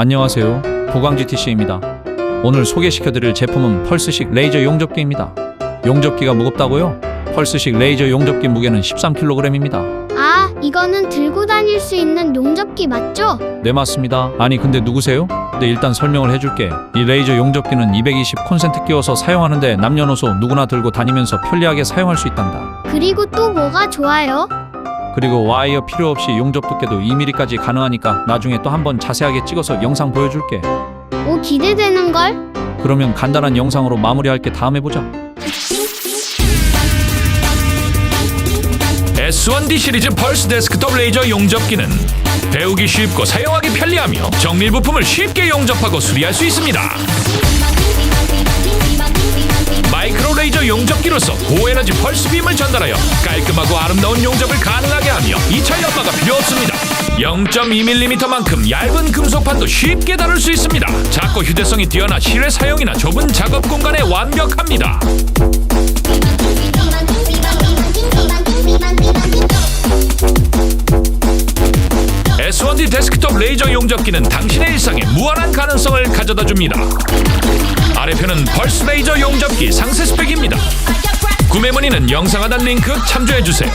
안녕하세요. 보광지 TC입니다. 오늘 소개시켜드릴 제품은 펄스식 레이저 용접기입니다. 용접기가 무겁다고요? 펄스식 레이저 용접기 무게는 13kg입니다. 아, 이거는 들고 다닐 수 있는 용접기 맞죠? 네 맞습니다. 아니 근데 누구세요? 네 일단 설명을 해줄게. 이 레이저 용접기는 220 콘센트 끼워서 사용하는데 남녀노소 누구나 들고 다니면서 편리하게 사용할 수 있단다. 그리고 또 뭐가 좋아요? 그리고 와이어 필요 없이 용접 두께도 2mm까지 가능하니까 나중에 또 한번 자세하게 찍어서 영상 보여줄게. 오, 기대되는걸? 그러면 간단한 영상으로 마무리할게 다음에 보자. S1D 시리즈 펄스 데스크톱 레이저 용접기는 배우기 쉽고 사용하기 편리하며 정밀 부품을 쉽게 용접하고 수리할 수 있습니다. 마이크로 레이저 용접기로서 고에너지 펄스 빔을 전달하여 깔끔하고 아름다운 용접을 가능하게 하며 2차 연마가 필요 없습니다. 0.2mm만큼 얇은 금속판도 쉽게 다룰 수 있습니다. 작고 휴대성이 뛰어나 실외 사용이나 좁은 작업 공간에 완벽합니다. S1D 데스크톱 레이저 용접기는 당신의 일상에 무한한 가능성을 가져다 줍니다. 아래편은 펄스 레이저 용접기 상세 스펙입니다. 구매 문의는 영상 하단 링크 참조해 주세요.